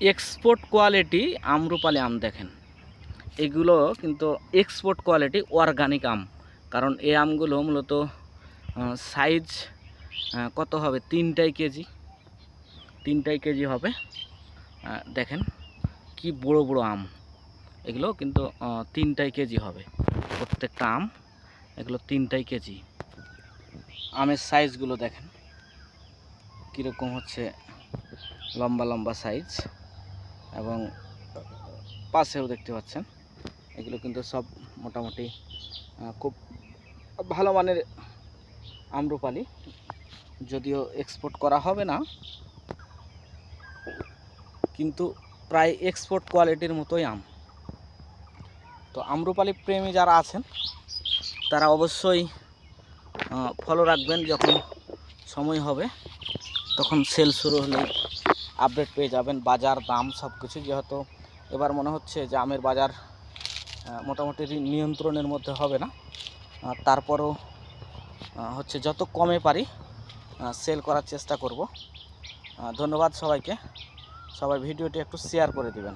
Export quality Amrapali আম দেখেন। এগুলো কিন্তু এক্সপোর্ট কোয়ালিটি অর্গানিক আম। কারণ এই আমগুলো মূলত সাইজ কত হবে? তিনটাই কেজি। তিনটাই কেজি হবে। দেখেন কি বড় বড় আম। এগুলো কিন্তু তিনটাই কেজি হবে। প্রত্যেকটা আম এগুলো তিনটাই কেজি। আমের সাইজগুলো দেখেন। কীরকম হচ্ছে লম্বা লম্বা সাইজ এবং পাশেও দেখতে পাচ্ছেন। এগুলো কিন্তু সব মোটামুটি খুব ভালো মানের আম্রপালি। যদিও এক্সপোর্ট করা হবে না, কিন্তু প্রায় এক্সপোর্ট কোয়ালিটির মতোই আম। তো আম্রপালি প্রেমী যারা আছেন, তারা অবশ্যই ফলো রাখবেন যখন সময় হবে, তখন সেল শুরু হলে আপডেট পেয়ে যাবেন, বাজার দাম সব কিছু যেহেতু এবার মনে হচ্ছে যে আমের বাজার মোটামুটি নিয়ন্ত্রণের মধ্যে হবে না। তারপরও হচ্ছে যত কমে পারি সেল করার চেষ্টা করব। ধন্যবাদ সবাইকে। সবাই ভিডিওটি একটু শেয়ার করে দিবেন।